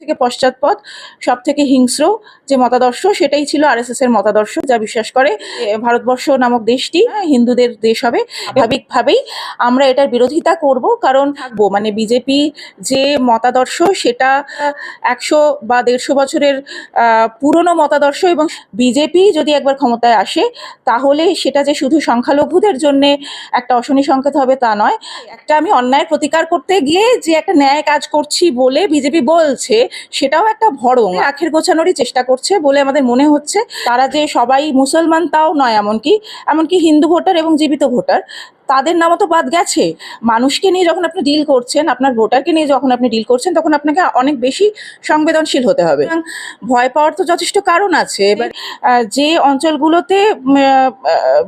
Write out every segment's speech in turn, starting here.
থেকে পশ্চাৎপদ সব থেকে হিংস্র যে মতাদর্শ সেটাই ছিল আরএসএস এর মতাদর্শ যা বিশ্বাস করে ভারতবর্ষ নামক দেশটি হ্যাঁ, হিন্দুদের দেশ হবে। স্বাভাবিকভাবেই আমরা এটার বিরোধিতা করব কারণ থাকব। মানে বিজেপি যে মতাদর্শ সেটা একশো বা দেড়শো বছরের পুরনো মতাদর্শ এবং বিজেপি যদি একবার ক্ষমতায় আসে তাহলে সেটা যে শুধু সংখ্যালঘুদের জন্য একটা অশনি সংকেত হবে তা নয়। একটা আমি অন্যায় প্রতিকার করতে গিয়ে যে একটা ন্যায় কাজ করছি বলে বিজেপি বলছে সেটাও একটা ভরং। আখের গোছানোরই চেষ্টা করছে বলে আমাদের মনে হচ্ছে। তারা যে সবাই মুসলমান তাও নয় এমনকি এমনকি হিন্দু ভোটার এবং জীবিত ভোটার। তাদের নামও তো বাদ গেছে। মানুষকে নিয়ে যখন আপনি ডিল করছেন আপনার ভোটারকে নিয়ে যখন আপনি ডিল করছেন তখন আপনাকে অনেক বেশি সংবেদনশীল হতে হবে। ভয় পাওয়ার তো যথেষ্ট কারণ আছে। এবার যে অঞ্চলগুলোতে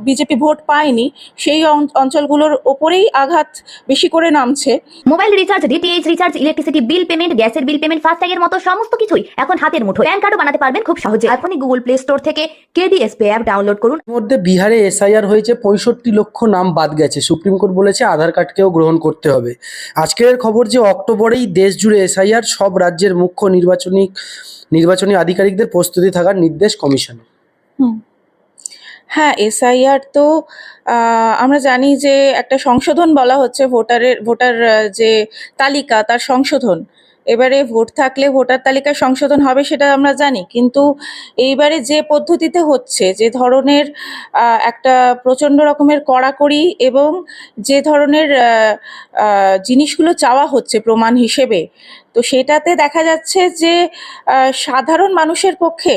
বিজেপি ভোট পায়নি সেই অঞ্চ- অঞ্চলগুলোর ওপরেই আঘাত বেশি করে নামছে। Mobile recharge DTH recharge electricity bill payment গ্যাসের বিল পেমেন্ট ফাস্ট্যাগের মতো সমস্ত কিছুই এখন হাতের মুঠো প্যান কার্ডও বানাতে পারবেন খুব সহজে। এখনই গুগল প্লে স্টোর থেকে কেডিএস পে অ্যাপ ডাউনলোড করুন। মধ্যে বিহারে এসআইআর হয়েছে পঁয়ষট্টি লক্ষ নাম বাদ গেছে। সুপ্রিম কোর্ট বলেছে আধার কার্ডকেও গ্রহণ করতে হবে। আজকের খবর যে অক্টোবরেই দেশ জুড়ে এসআইআর, সব রাজ্যের মুখ্য নির্বাচনী নির্বাচনী আধিকারিকদের প্রস্তুতি থাকার নির্দেশ কমিশনের হ্যাঁ এসআইআর তো আমরা জানি যে একটা সংশোধন বলা হচ্ছে ভোটারের, ভোটার যে তালিকা, তার সংশোধন। এবারে ভোট থাকলে ভোটার তালিকা সংশোধন হবে সেটা আমরা জানি। কিন্তু এইবারে যে পদ্ধতিতে হচ্ছে, যে ধরনের একটা প্রচণ্ড রকমের কড়াকড়ি এবং যে ধরনের জিনিসগুলো চাওয়া হচ্ছে প্রমাণ হিসেবে, তো সেটাতে দেখা যাচ্ছে যে সাধারণ মানুষের পক্ষে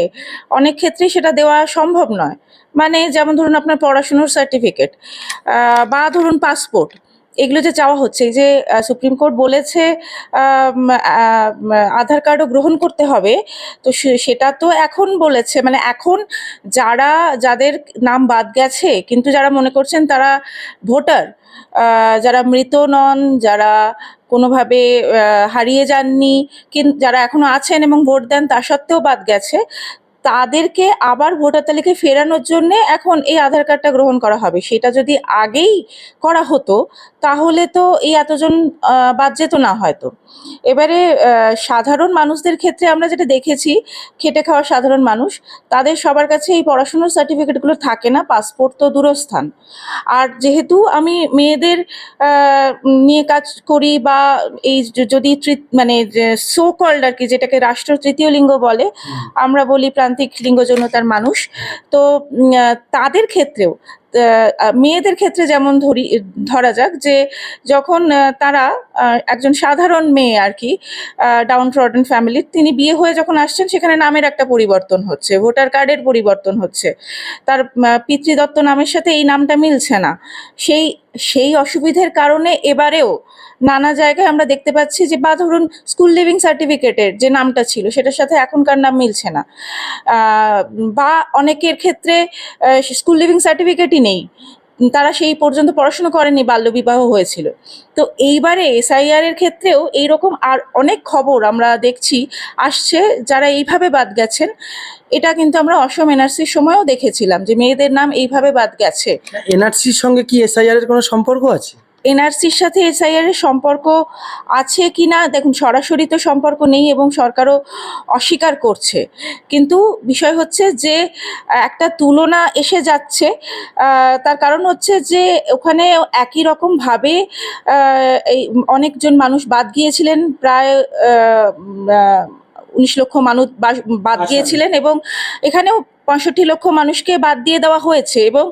অনেক ক্ষেত্রেই সেটা দেওয়া সম্ভব নয়। মানে যেমন ধরুন আপনার পড়াশুনোর সার্টিফিকেট বা ধরুন পাসপোর্ট এগুলো যে চাওয়া হচ্ছে, এই যে সুপ্রিম কোর্ট বলেছে আধার কার্ডও গ্রহণ করতে হবে, তো সেটা তো এখন বলেছে মানে এখন যারা, যাদের নাম বাদ গেছে, কিন্তু যারা মনে করছেন তারা ভোটার যারা মৃত নন, যারা কোনোভাবে হারিয়ে যাননি, কিন, যারা এখনও আছেন এবং ভোট দেন, তা সত্ত্বেও বাদ গেছে, তাদেরকে আবার ভোটার তালিকায় ফেরানোর জন্য এখন এই আধার কার্ডটা গ্রহণ করা হবে। সেটা যদি আগেই করা হতো তাহলে তো এই এতজন বাদ যেত না হয়তো। এবারে সাধারণ মানুষদের ক্ষেত্রে আমরা যেটা দেখেছি খেটে খাওয়া সাধারণ মানুষ তাদের সবার কাছে এই পড়াশোনার সার্টিফিকেটগুলো থাকে না পাসপোর্ট তো দূরস্থান। আর যেহেতু আমি মেয়েদের নিয়ে কাজ করি বা এই যদি মানে সো কল্ড আর কি যেটাকে রাষ্ট্র তৃতীয় লিঙ্গ বলে আমরা বলি প্রান্তিক লিঙ্গ যৌনতার মানুষ তো তাদের ক্ষেত্রেও মেয়েদের ক্ষেত্রে যেমন ধরি, ধরা যাক যে যখন তারা একজন সাধারণ মেয়ে আর কি ডাউন ট্রডেন ফ্যামিলির তিনি বিয়ে হয়ে যখন আসছেন, সেখানে নামের একটা পরিবর্তন হচ্ছে, ভোটার কার্ডের পরিবর্তন হচ্ছে। তার পিতৃদত্ত নামের সাথে এই নামটা মিলছে না। সেই সেই অসুবিধের কারণে এবারেও নানা জায়গায় আমরা দেখতে পাচ্ছি যে, বা ধরুন স্কুল লিভিং সার্টিফিকেটের যে নামটা ছিল, সেটার সাথে এখনকার নাম মিলছে না। বা অনেকের ক্ষেত্রে স্কুল লিভিং সার্টিফিকেটই নেই। তারা সেই পর্যন্ত পড়াশোনা করেনি, বাল্যবিবাহ হয়েছিল। তো এইবারে এসআইআর এর ক্ষেত্রেও এইরকম আর অনেক খবর আমরা দেখছি, আসছে, যারা এইভাবে বাদ গেছেন। এটা কিন্তু আমরা অসম এনআরসির সময়ও দেখেছিলাম যে, মেয়েদের নাম এইভাবে বাদ গেছে। এনআরসির সঙ্গে কি এসআইআর এর কোনো সম্পর্ক আছে? এনআরসির সাথে এসআইআর এর সম্পর্ক আছে কি না দেখুন সরাসরি তো সম্পর্ক নেই এবং সরকারও অস্বীকার করছে। কিন্তু বিষয় হচ্ছে যে একটা তুলনা এসে যাচ্ছে। তার কারণ হচ্ছে যে ওখানে একই রকম ভাবে এই অনেকজন মানুষ বাদ গিয়েছিলেন। প্রায় উনিশ লক্ষ মানুষ বাদ গিয়েছিলেন এবং এখানেও পঁয়ষট্টি লক্ষ মানুষকে বাদ দিয়ে দেওয়া হয়েছে এবং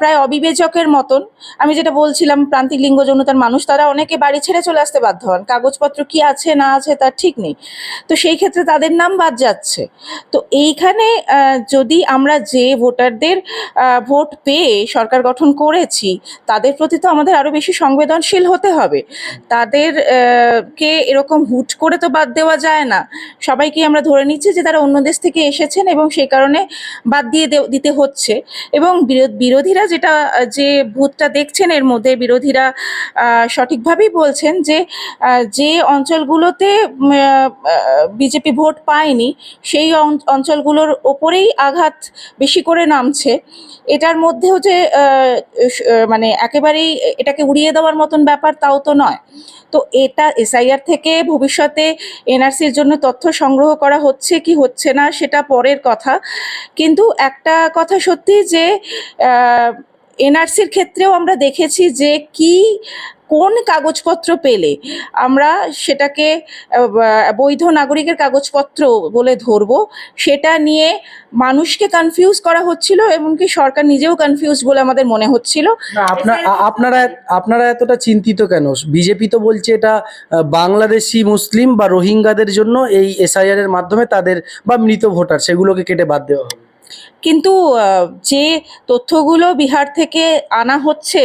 প্রায় অবিবেচকের মতন, আমি যেটা বলছিলাম, প্রান্তিক লিঙ্গ যৌনতার মানুষ, তারা অনেকে বাড়ি ছেড়ে চলে আসতে বাধ্য হন। কাগজপত্র কি আছে, না আছে, তার ঠিক নেই। তো সেই ক্ষেত্রে তাদের নাম বাদ যাচ্ছে। তো এইখানে যদি আমরা যে ভোটারদের ভোট পেয়ে সরকার গঠন করেছি, তাদের প্রতি তো আমাদের আরও বেশি সংবেদনশীল হতে হবে। তাদের কে এরকম হুট করে তো বাদ দেওয়া যায় না। সবাইকে আমরা ধরে নিচ্ছি যে তারা অন্য দেশ থেকে এসেছেন এবং সেই কারণে কারণে বাদ দিয়ে দিতে হচ্ছে। এবং বিরো- বিরোধীরা যেটা, যে ভূতটা দেখছেন এর মধ্যে বিরোধীরা সঠিকভাবেই বলছেন যে যে অঞ্চলগুলোতে বিজেপি ভোট পায়নি, সেই অঞ্চলগুলোর ওপরেই আঘাত বেশি করে নামছে। এটার মধ্যেও যে মানে একেবারেই এটাকে উড়িয়ে দেওয়ার মতন ব্যাপার তাও তো নয়। তো এটা এসআইআর থেকে ভবিষ্যতে এনআরসির জন্য তথ্য সংগ্রহ করা হচ্ছে কি হচ্ছে না, সেটা পরের কথা। কিন্তু একটা কথা সত্যি যে এনআরসির ক্ষেত্রেও আমরা দেখেছি যে কি কোন কাগজপত্র পেলে আমরা সেটাকে বৈধ নাগরিকের কাগজপত্র বলে ধরবো, সেটা নিয়ে মানুষকে কনফিউজ করা হচ্ছিল এমনকি সরকার নিজেও কনফিউজ বলে আমাদের মনে হচ্ছিল। আপনারা আপনারা এতটা চিন্তিত কেন? বিজেপি তো বলছে এটা বাংলাদেশি মুসলিম বা রোহিঙ্গাদের জন্য এই এসআইআর এর মাধ্যমে তাদের, বা মৃত ভোটার, সেগুলোকে কেটে বাদ দেওয়া হবে। কিন্তু যে তথ্যগুলো বিহার থেকে আনা হচ্ছে,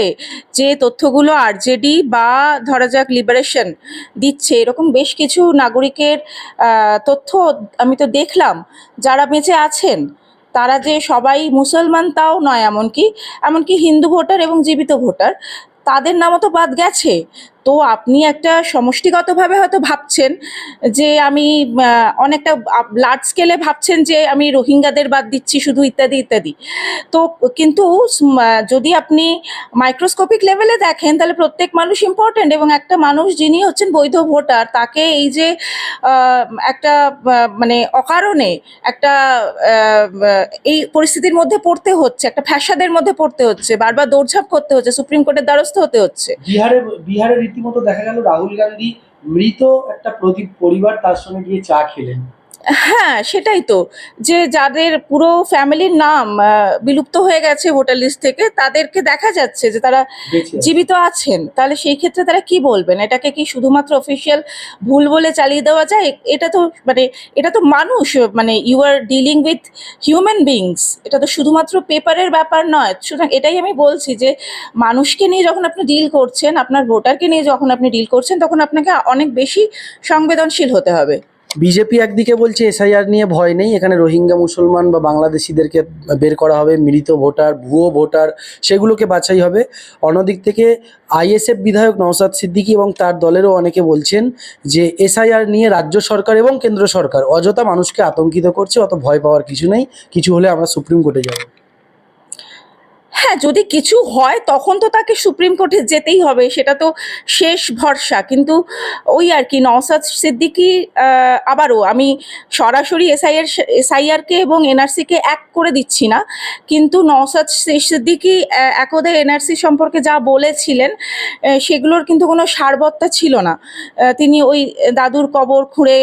যে তথ্যগুলো আরজেডি বা ধরা যাক লিবারেশন দিচ্ছে, এরকম বেশ কিছু নাগরিকের তথ্য আমি তো দেখলাম, যারা বেঁচে আছেন, তারা যে সবাই মুসলমান তাও নয় এমনকি এমনকি হিন্দু ভোটার এবং জীবিত ভোটার, তাদের নামও তো বাদ গেছে। তো আপনি একটা সমষ্টিগতভাবে হয়তো ভাবছেন যে আমি অনেকটা লার্জ স্কেলে ভাবছেন যে আমি রোহিঙ্গাদের বাদ দিচ্ছি শুধু ইত্যাদি ইত্যাদি। তো কিন্তু যদি আপনি মাইক্রোস্কোপিক লেভেলে দেখেন, তাহলে প্রত্যেক মানুষ ইম্পর্ট্যান্ট এবং একটা মানুষ যিনি হচ্ছেন বৈধ ভোটার, তাকে এই যে একটা মানে অকারণে একটা এই পরিস্থিতির মধ্যে পড়তে হচ্ছে, একটা ফ্যাসাদের মধ্যে পড়তে হচ্ছে, বারবার দৌড়ঝাঁপ করতে হচ্ছে, সুপ্রিম কোর্টের দ্বারস্থ হতে হচ্ছে। বিহারে বিহারে রীতিমতো দেখা গেল রাহুল গান্ধী মৃত একটা প্রদীপ পরিবার তার সঙ্গে গিয়ে চা খেলেন। হ্যাঁ সেটাই তো। যে যাদের পুরো ফ্যামিলির নাম বিলুপ্ত হয়ে গেছে ভোটার লিস্ট থেকে তাদেরকে দেখা যাচ্ছে যে তারা জীবিত আছেন। তাহলে সেই ক্ষেত্রে তারা কি বলবেন? এটাকে কি শুধুমাত্র অফিসিয়াল ভুল বলে চালিয়ে দেওয়া যায়? এটা তো মানে এটা তো মানুষ মানে you are dealing with human beings এটা তো শুধুমাত্র পেপারের ব্যাপার নয়। সুতরাং এটাই আমি বলছি যে মানুষকে নিয়ে যখন আপনি ডিল করছেন আপনার ভোটারকে নিয়ে যখন আপনি ডিল করছেন তখন আপনাকে অনেক বেশি সংবেদনশীল হতে হবে। বিজেপি একদিকে বলছে এসআইআর নিয়ে ভয় নেই, এখানে রোহিঙ্গা মুসলমান বা বাংলাদেশিদেরকে বের করা হবে, মৃত ভোটার, ভুয়ো ভোটার, সেগুলোকে বাছাই হবে। অন্যদিক থেকে আইএসএফ বিধায়ক নওসাদ সিদ্দিকী এবং তার দলেরও অনেকে বলছেন যে এসআইআর নিয়ে রাজ্য সরকার এবং কেন্দ্র সরকার অযথা মানুষকে আতঙ্কিত করছে, অত ভয় পাওয়ার কিছু নেই, কিছু হলে আমরা সুপ্রিম কোর্টে যাব। হ্যাঁ যদি কিছু হয়, তখন তো তাকে সুপ্রিম কোর্টে যেতেই হবে, সেটা তো শেষ ভরসা। কিন্তু ওই আর কি নওসাদ সিদ্দিকি আবারও আমি সরাসরি এসআইআর এসআইআরকে এবং এনআরসিকে এক করে দিচ্ছি না। কিন্তু নওসাদ সিদ্দিকি একদে এনআরসি সম্পর্কে যা বলেছিলেন সেগুলোর কিন্তু কোনো সারবত্তা ছিল না। তিনি ওই দাদুর কবর খুঁড়ে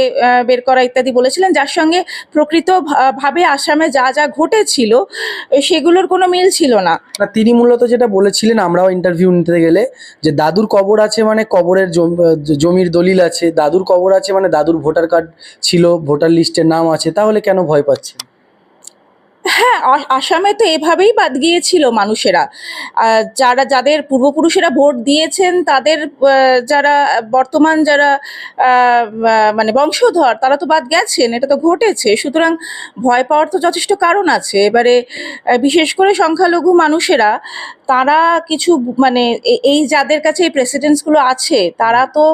বের করা ইত্যাদি বলেছিলেন, যার সঙ্গে প্রকৃত ভাবে আসামে যা যা ঘটেছিল, সেগুলোর কোনো মিল ছিল না। না, তিনি মূলত যেটা বলেছিলেন, আমরাও ইন্টারভিউ নিতে গেলে, যে দাদুর কবর আছে মানে কবরের জমির দলিল আছে, দাদুর কবর আছে মানে দাদুর ভোটার কার্ড ছিল, ভোটার লিস্টের নাম আছে, তাহলে কেন ভয় পাচ্ছেন? হ্যাঁ আসামে তো এভাবেই বাদ গিয়েছিল মানুষেরা। যারা, যাদের পূর্বপুরুষেরা ভোট দিয়েছেন, তাদের যারা বর্তমান যারা মানে বংশধর, তারা তো বাদ গেছেন, এটা তো ঘটেছে। সুতরাং ভয় পাওয়ার তো যথেষ্ট কারণ আছে। এবারে বিশেষ করে সংখ্যালঘু মানুষেরা, তারা কিছু মানে এই যাদের কাছে এই প্রেসিডেন্টসগুলো আছে, তারা তো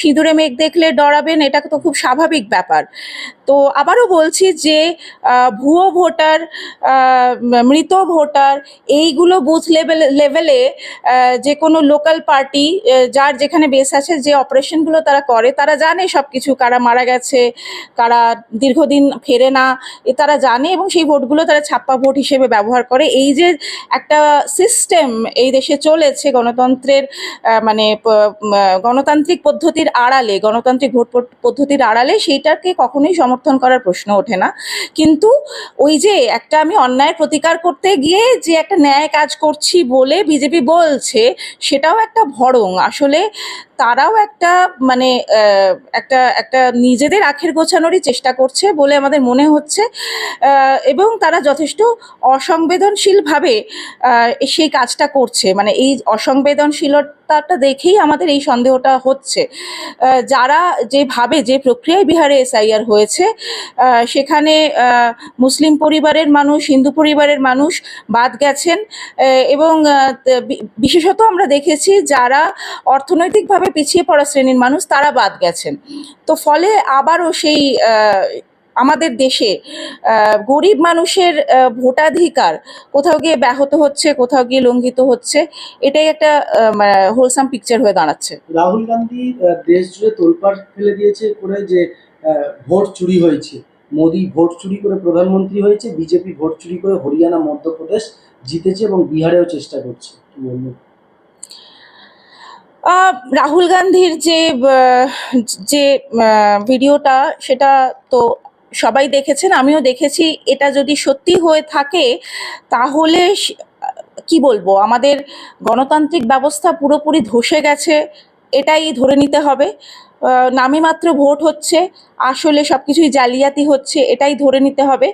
সিঁদুরে মেঘ দেখলে ডরাবেন, এটা তো খুব স্বাভাবিক ব্যাপার। তো আবারও বলছি যে ভুয়ো ভোটার মৃত ভোটার, এইগুলো বুথ লেভেল লেভেলে যে কোনো লোকাল পার্টি যার যেখানে বেস আছে, যে অপারেশনগুলো তারা করে, তারা জানে সব কিছু কারা মারা গেছে, কারা দীর্ঘদিন ফেরে না, এ তারা জানে এবং সেই ভোটগুলো তারা ছাপ্পা ভোট হিসেবে ব্যবহার করে। এই যে একটা সিস্টেম এই দেশে চলেছে, গণতন্ত্রের মানে গণতান্ত্রিক পদ্ধতির আড়ালে, গণতান্ত্রিক ভোট পদ্ধতির আড়ালে সেইটাকে কখনোই সমর্থন করার প্রশ্ন ওঠে না। কিন্তু ওই যে একটা আমি অন্যায়ের প্রতিকার করতে গিয়ে যে একটা ন্যায় কাজ করছি বলে বিজেপি বলছে, সেটাও একটা ভরং। আসলে তারাও একটা মানে একটা একটা নিজেদের আখের গোছানোরই চেষ্টা করছে বলে আমাদের মনে হচ্ছে। এবং তারা যথেষ্ট অসংবেদনশীলভাবে সেই কাজটা করছে। মানে এই অসংবেদনশীলতাটা দেখেই আমাদের এই সন্দেহটা হচ্ছে। যারা যেভাবে, যে প্রক্রিয়ায় বিহারে এসআইআর হয়েছে সেখানে মুসলিম পরিবারের মানুষ, হিন্দু পরিবারের মানুষ বাদ গেছেন। এবং বিশেষত আমরা দেখেছি যারা অর্থনৈতিকভাবে পিছিয়ে পড়া শ্রেণির মানুষ তারা বাদ গেছেন। তো ফলে আবারও সেই আমাদের দেশে গরিব মানুষের ভোটাধিকার কোথাও গিয়ে ব্যাহত হচ্ছে, কোথাও গিয়ে লঙ্ঘিত হচ্ছে, এটাই একটা হোলসাম পিকচার হয়ে দাঁড়াচ্ছে। রাহুল গান্ধী দেশ জুড়ে তোলপাড় ফেলে দিয়েছে করে যে ভোট চুরি হয়েছে। মোদি ভোট চুরি করে প্রধানমন্ত্রী হয়েছে, বিজেপি ভোট চুরি করে হরিয়ানা, মধ্যপ্রদেশ জিতেছে এবং বিহারেও চেষ্টা করছে। রাহুল গান্ধীর যে যে ভিডিওটা, সেটা তো সবাই দেখেছেন, আমিও দেখেছি। এটা যদি সত্যি হয়ে থাকে, তাহলে কি বলব? আমাদের গণতান্ত্রিক ব্যবস্থা পুরোপুরি ধসে গেছে, এটাই ধরে নিতে হবে। নামে মাত্র ভোট হচ্ছে, আসলে সব কিছুই জালিয়াতি হচ্ছে, এটাই ধরে নিতে হবে।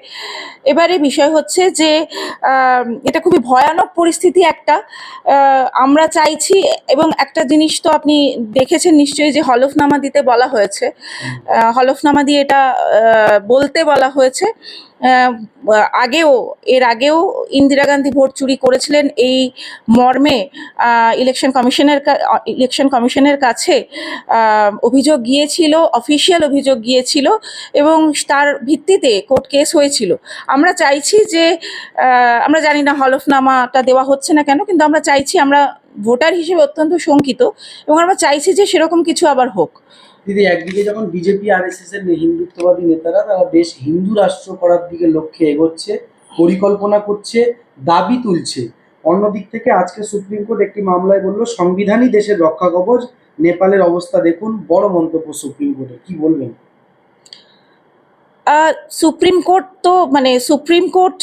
এবারে বিষয় হচ্ছে যে এটা খুবই ভয়ানক পরিস্থিতি একটা। আমরা চাইছি, এবং একটা জিনিস তো আপনি দেখেছেন নিশ্চয়ই যে হলফনামা দিতে বলা হয়েছে। হলফনামা দিয়ে এটা বলতে বলা হয়েছে। আগেও, এর আগেও ইন্দিরা গান্ধী ভোট চুরি করেছিলেন এই মর্মে ইলেকশন কমিশনের ইলেকশন কমিশনের কাছে। অভিযোগ গিয়েছিল অফিসিয়াল অভিযোগ গিয়েছিল এবং তার ভিত্তিতে কোর্ট কেস হয়েছিল। আমরা চাইছি যে আমরা জানি না হলফনামাটা দেওয়া হচ্ছে না কেন, কিন্তু আমরা চাইছি আমরা ভোটার হিসেবে অত্যন্ত শঙ্কিত এবং আমরা চাইছি যে সেরকম কিছু আবার হোক। দিদি, একদিকে যখন বিজেপি আর এস এস এর হিন্দুত্ববাদী নেতারা, তারা দেশ হিন্দু রাষ্ট্র করার দিকে লক্ষ্যে এগোচ্ছে, পরিকল্পনা করছে, দাবি তুলছে। অন্যদিক থেকে আজকে সুপ্রিম কোর্ট একটি মামলায় বলল, সংবিধানই দেশের রক্ষা কবচ নেপালের অবস্থা দেখুন বড় মন্তব্য সুপ্রিম কোর্টের। কি বলবেন? সুপ্রিম কোর্ট তো মানে সুপ্রিম কোর্ট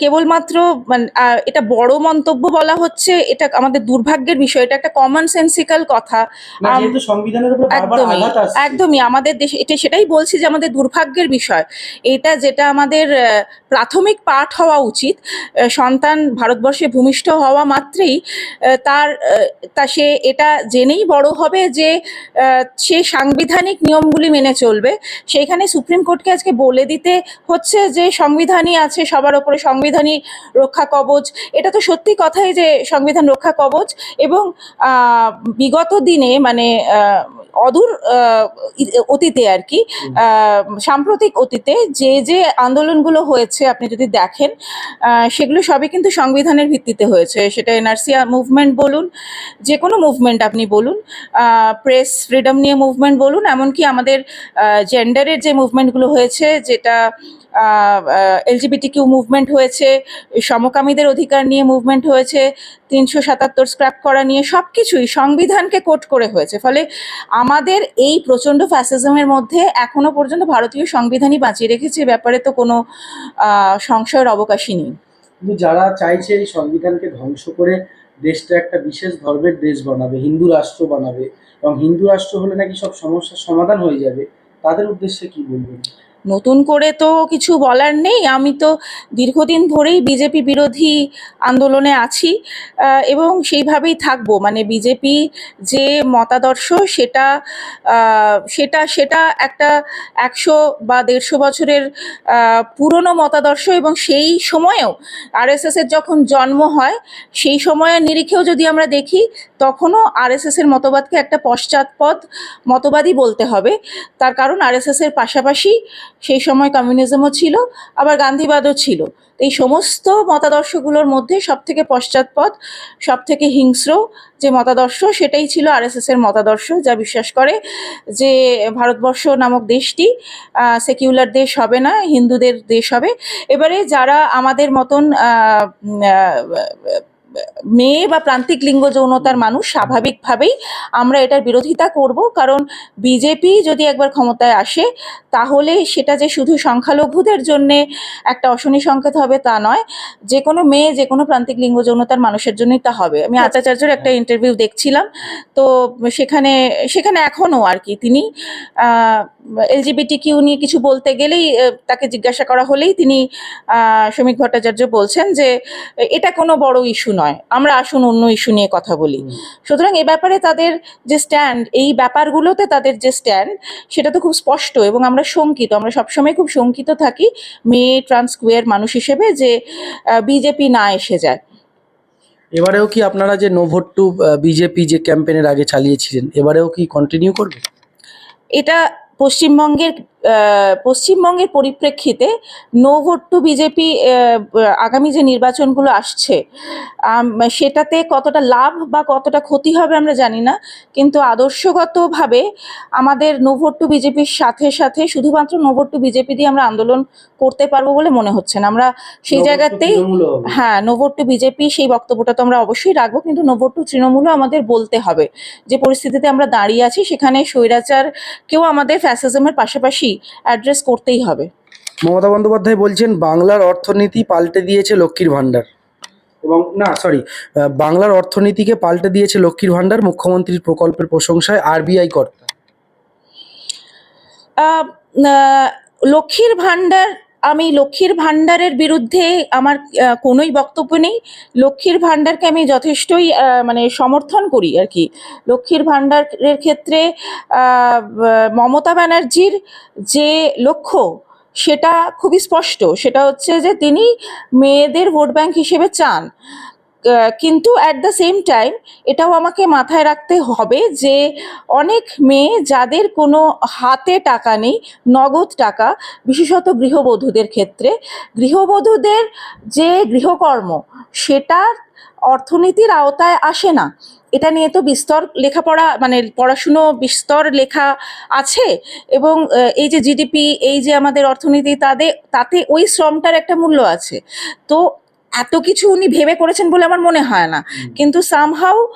কেবলমাত্র মানে এটা বড় মন্তব্য বলা হচ্ছে এটা আমাদের দুর্ভাগ্যের বিষয় এটা একটা কমন সেন্সিক্যাল কথা। একদমই একদমই আমাদের দেশে এটা সেটাই বলছি যে আমাদের দুর্ভাগ্যের বিষয়। এটা যেটা আমাদের প্রাথমিক পাঠ হওয়া উচিত সন্তান ভারতবর্ষে ভূমিষ্ঠ হওয়া মাত্রেই তার তা সে এটা জেনেই বড় হবে যে সে সাংবিধানিক নিয়মগুলি মেনে চলবে। সেইখানে সুপ্রিম কোর্টকে আজকে বলে দিতে হচ্ছে যে সংবিধানই আছে সবার ওপরে সংবিধানই রক্ষা কবচ। এটা তো সত্যি কথাই যে সংবিধান রক্ষা কবচ এবং বিগত দিনে মানে অদূর অতীতে আর কি সাম্প্রতিক অতীতে যে যে আন্দোলনগুলো হয়েছে আপনি যদি দেখেন সেগুলো সবই কিন্তু সংবিধানের ভিত্তিতে হয়েছে। সেটা এনআরসি মুভমেন্ট বলুন যে কোনো মুভমেন্ট আপনি বলুন প্রেস ফ্রিডম নিয়ে মুভমেন্ট বলুন এমনকি আমাদের জেন্ডারের যে মুভমেন্টগুলো হয়েছে যেটা এলজিবিটি কিউ মুভমেন্ট হয়েছে, সমকামীদের অধিকার নিয়ে মুভমেন্ট হয়েছে, তিনশো সাতাত্তর স্ক্র্যাপ করা নিয়ে সব কিছুই সংবিধানকে কোট করে হয়েছে। ফলে আমাদের এই প্রচণ্ড ফ্যাসিজমের মধ্যে এখনও পর্যন্ত ভারতীয় সংবিধানই বাঁচিয়ে রেখেছে ব্যাপারে তো কোনো সংশয়ের অবকাশই নেই। কিন্তু যারা চাইছে এই সংবিধানকে ধ্বংস করে দেশটা একটা বিশেষ ধর্মের দেশ বানাবে, হিন্দু রাষ্ট্র বানাবে, এবং হিন্দু রাষ্ট্র হলে নাকি সব সমস্যার সমাধান হয়ে যাবে, তাদের উদ্দেশ্যে কি বলবেন? নতুন করে তো কিছু বলার নেই। আমি তো দীর্ঘদিন ধরেই বিজেপি বিরোধী আন্দোলনে আছি এবং সেইভাবেই থাকব। মানে বিজেপি যে মতাদর্শ সেটা সেটা সেটা একটা একশো বা দেড়শো বছরের পুরনো মতাদর্শ এবং সেই সময়েও আরএসএস এর যখন জন্ম হয়, সেই সময়ের নিরিখেও যদি আমরা দেখি তখনও আরএসএস এর মতবাদকে একটা পশ্চাৎপদ মতবাদই বলতে হবে। তার কারণ আরএসএস এর পাশাপাশি সেই সময় কমিউনিজমও ছিল, আবার গান্ধীবাদও ছিল। এই সমস্ত মতাদর্শগুলোর মধ্যে সবথেকে পশ্চাৎপদ, সবথেকে হিংস্র যে মতাদর্শ, সেটাই ছিল আরএসএস এর মতাদর্শ, যা বিশ্বাস করে যে ভারতবর্ষ নামক দেশটি সেকিউলার দেশ হবে না, হিন্দুদের দেশ হবে। এবারে যারা আমাদের মতন মেয়ে বা প্রান্তিক লিঙ্গ যৌনতার মানুষ স্বাভাবিকভাবেই আমরা এটার বিরোধিতা করব। কারণ বিজেপি যদি একবার ক্ষমতায় আসে তাহলে সেটা যে শুধু সংখ্যালঘুদের জন্যে একটা অশনি সংকেত হবে তা নয় যে কোনো মেয়ে যে কোনো প্রান্তিক লিঙ্গ যৌনতার মানুষের জন্যই তা হবে। আমি আচার্যের একটা ইন্টারভিউ দেখছিলাম তো সেখানে সেখানে এখনও আর কি তিনি এলজিবিটি কিউ নিয়ে কিছু বলতে গেলেই তাকে জিজ্ঞাসা করা হলেই তিনি শ্রমিক ভট্টাচার্য বলছেন যে এটা কোনো বড় ইস্যু নয়। আমরা আসুন অন্য ইস্যু নিয়ে কথা বলি। সুতরাং এ ব্যাপারে তাদের যে স্ট্যান্ড এই ব্যাপারগুলোতে তাদের যে স্ট্যান্ড সেটা তো খুব স্পষ্ট এবং আমরা শঙ্কিত। আমরা সবসময় খুব শঙ্কিত থাকি মেয়ে ট্রান্সকুয়ার মানুষ হিসেবে যে বিজেপি না এসে যায়। এবারেও কি আপনারা যে নো ভোট টু বিজেপি যে ক্যাম্পেনের আগে চালিয়েছিলেন এবারেও কি কন্টিনিউ করবে? এটা পশ্চিমবঙ্গের পশ্চিমবঙ্গের পরিপ্রেক্ষিতে নো ভোট টু বিজেপি আগামী যে নির্বাচনগুলো আসছে সেটাতে কতটা লাভ বা কতটা ক্ষতি হবে আমরা জানি না কিন্তু আদর্শগতভাবে আমাদের নো ভোট টু বিজেপির সাথে সাথে শুধুমাত্র নো ভোট টু বিজেপি দিয়ে আমরা আন্দোলন করতে পারব বলে মনে হচ্ছে না। আমরা সেই জায়গাতেই হ্যাঁ নোভোট টু বিজেপি সেই বক্তব্যটা তো আমরা অবশ্যই রাখব কিন্তু নোভোট টু তৃণমূলও আমাদের বলতে হবে। যে পরিস্থিতিতে আমরা দাঁড়িয়ে আছি সেখানে স্বৈরাচারকেও আমাদের ফ্যাসিজমের পাশাপাশি অ্যাড্রেস করতেই হবে। মমতা বন্দ্যোপাধ্যায় বলছেন বাংলার অর্থনীতি পাল্টে দিয়েছে লক্ষ্মীর ভাণ্ডার। এবং না সরি বাংলার অর্থনীতিকে পাল্টে দিয়েছে লক্ষ্মীর ভাণ্ডার মুখ্যমন্ত্রীর প্রকল্পের প্রশংসায় আরবিআই কর্তা। লক্ষ্মীর ভাণ্ডার আমি লক্ষ্মীর ভাণ্ডারের বিরুদ্ধে আমার কোনোই বক্তব্য নেই। লক্ষ্মীর ভাণ্ডারকে আমি যথেষ্টই মানে সমর্থন করি আর কি। লক্ষ্মীর ভাণ্ডারের ক্ষেত্রে মমতা ব্যানার্জির যে লক্ষ্য, সেটা খুবই স্পষ্ট। সেটা হচ্ছে যে তিনি মেয়েদের ভোট ব্যাংক হিসেবে চান। কিন্তু অ্যাট দ্য সেম টাইম এটাও আমাকে মাথায় রাখতে হবে যে অনেক মেয়ে যাদের কোনো হাতে টাকা নেই, নগদ টাকা, বিশেষত গৃহবধূদের ক্ষেত্রে, গৃহবধূদের যে গৃহকর্ম সেটা অর্থনীতির আওতায় আসে না। এটা নিয়ে তো বিস্তর লেখাপড়া মানে পড়াশুনো বিস্তর লেখা আছে এবং এই যে জিডিপি এই যে আমাদের অর্থনীতি তাদের তাতে ওই শ্রমটার একটা মূল্য আছে। তো এত কিছু উনি ভেবে করেছেন বলে আমার মনে হয় না। কিন্তু সামহাউ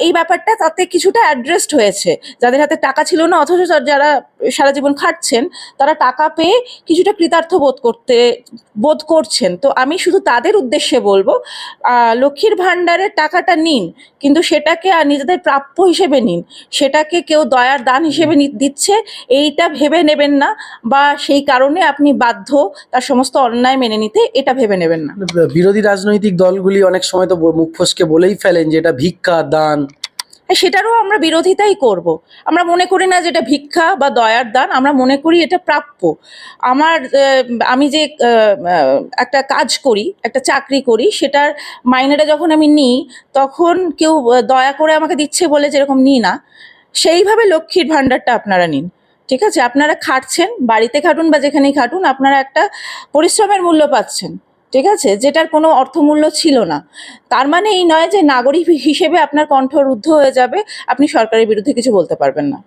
এই ব্যাপারটা তাতে কিছুটা অ্যাড্রেসড হয়েছে। যাদের হাতে টাকা ছিল না অথচ যারা- সারা জীবন খাটছেন তারা টাকা পেয়ে কিছুটা কৃতার্থ বোধ করতে বোধ করছেন। তো আমি শুধু তাদের উদ্দেশ্যে বলব লক্ষ্মীর ভাণ্ডারের টাকাটা নিন কিন্তু সেটাকে আর নিজেদের প্রাপ্য হিসেবে নিন। সেটাকে কেউ দয়ার দান হিসেবে দিচ্ছে এইটা ভেবে নেবেন না বা সেই কারণে আপনি বাধ্য তার সমস্ত অন্যায় মেনে নিতে এটা ভেবে নেবেন না। বিরোধী রাজনৈতিক দলগুলি অনেক সময় তো মুখ ফসকে বলেই ফেলেন যে এটা ভিক্ষা দান। হ্যাঁ, সেটারও আমরা বিরোধিতাই করব। আমরা মনে করি না যেটা ভিক্ষা বা দয়ার দান আমরা মনে করি এটা প্রাপ্য। আমার আমি যে একটা কাজ করি একটা চাকরি করি সেটার মাইনেটা যখন আমি নিই তখন কেউ দয়া করে আমাকে দিচ্ছে বলে যেরকম নিই না সেইভাবে লক্ষ্মীর ভাণ্ডারটা আপনারা নিন। ঠিক আছে? আপনারা খাটছেন বাড়িতে খাটুন বা যেখানেই খাটুন আপনারা একটা পরিশ্রমের মূল্য পাচ্ছেন। ঠিক আছে? যেটার কোনো অর্থমূল্য ছিল না। তার মানে এই নয় যে নাগরিক হিসেবে আপনার কণ্ঠ রুদ্ধ হয়ে যাবে, আপনি সরকারের বিরুদ্ধে কিছু বলতে পারবেন না।